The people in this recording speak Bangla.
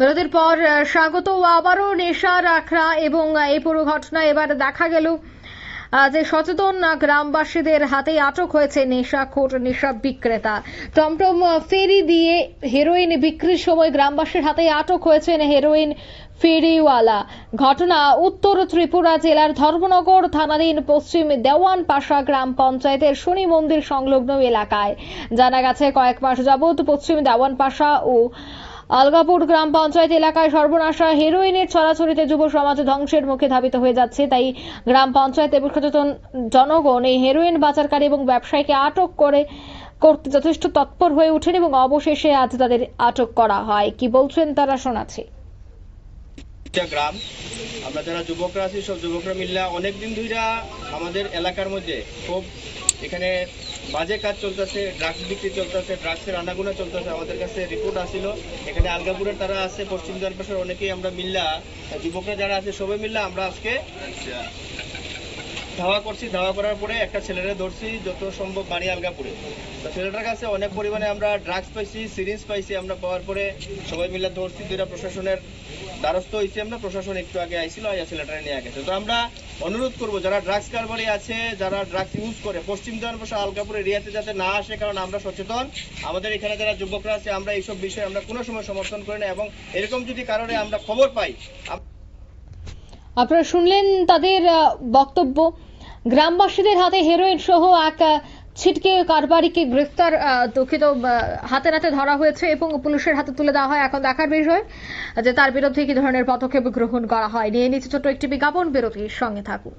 বিরতির পর স্বাগত আবারও নেশার আখড়া এবং এই পুরো ঘটনা এবার দেখা গেল। যে সচেতন গ্রামবাসীদের হাতে আটক হয়েছে নেশাখোর নেশা বিক্রেতা। টমটম ফেরি দিয়ে হেরোইন বিক্রির সময় গ্রামবাসীর হাতে আটক হয়েছেন হেরোইন ফেরিওয়ালা। ঘটনা উত্তর ত্রিপুরা জেলার ধর্মনগর থানাধীন পশ্চিম দেওয়ান পাশা গ্রাম পঞ্চায়েতের শনি মন্দির সংলগ্ন এলাকায়। জানা গেছে, কয়েক মাস যাবৎ পশ্চিম দেওয়ান পাশা ও আলগাপুর গ্রাম পঞ্চায়েত এলাকায় সর্বনাশা হেরোইনের ছড়াছড়িতে যুব সমাজ ধ্বংসের মুখে ধাবিত হয়ে যাচ্ছে। তাই গ্রাম পঞ্চায়েত এবং সচেতন জনগণ এই হেরোইন পাচারকারী এবং ব্যবসায়ীকে আটক করে করতে যথেষ্ট তৎপর হয়ে ওঠেন এবং অবশেষে আজ তাদের আটক করা হয়। কি বলছেন তারা শোনাচ্ছি। গ্রাম। আমরা যারা যুবকরা আছি, সব যুবকরা মিল্লা অনেক দিন ধইরা আমাদের এলাকার মধ্যে খুব এখানে বাজে কাজ চলতেছে ড্রাগস বিক্রি চলতেছে ড্রাগসের আনাগুনা চলতেছে, আমাদের কাছে রিপোর্ট আসিল। এখানে আলগাপুরের তারা আছে, পশ্চিম জনপাশের অনেকেই আমরা মিললা, যুবকরা যারা আছে সবাই মিল্লা, আমরা আজকে ধাওয়া করছি, ধাওয়া করার পরে একটা ছেলেরে ধরছি, যত সম্ভব বাড়ি আলগাপুরে তো ছেলেটার কাছে অনেক পরিমাণে আমরা ড্রাগস পাইছি সিরিঞ্জ পাইছি আমরা পাওয়ার পরে সবাই মিলে ধরছি, দুইটা প্রশাসনের দ্বারস্থ হয়েছি আমরা, প্রশাসন একটু আগে আইছিল, আইয়া ছেলেটারে নিয়ে গেছে। তো আমরা অনুরোধ করব, যারা ড্রাগস কারবারি আছে, যারা ড্রাগস ইউজ করে, পশ্চিম জনপশা আলগাপুর এরিয়াতে যাতে না আসে, কারণ আমরা সচেতন। আমাদের এখানে যারা যুবকরা আছে, আমরা এইসব বিষয়ে আমরা কোনো সময় সমর্থন করি না, এবং এরকম যদি কারণে আমরা খবর পাই আপনারা শুনলেন তাদের বক্তব্য। গ্রামবাসীদের হাতে হেরোইন সহ এক ছিটকে কারবারিকে গ্রেফতার দুঃখিত হাতে নাতে ধরা হয়েছে এবং পুলিশের হাতে তুলে দেওয়া হয়। এখন দেখার বিষয় যে তার বিরুদ্ধে কি ধরনের পদক্ষেপ গ্রহণ করা হয়। নিয়ে নিচ্ছে ছোট্ট একটি বিজ্ঞাপন। বিরতির সঙ্গে থাকুন।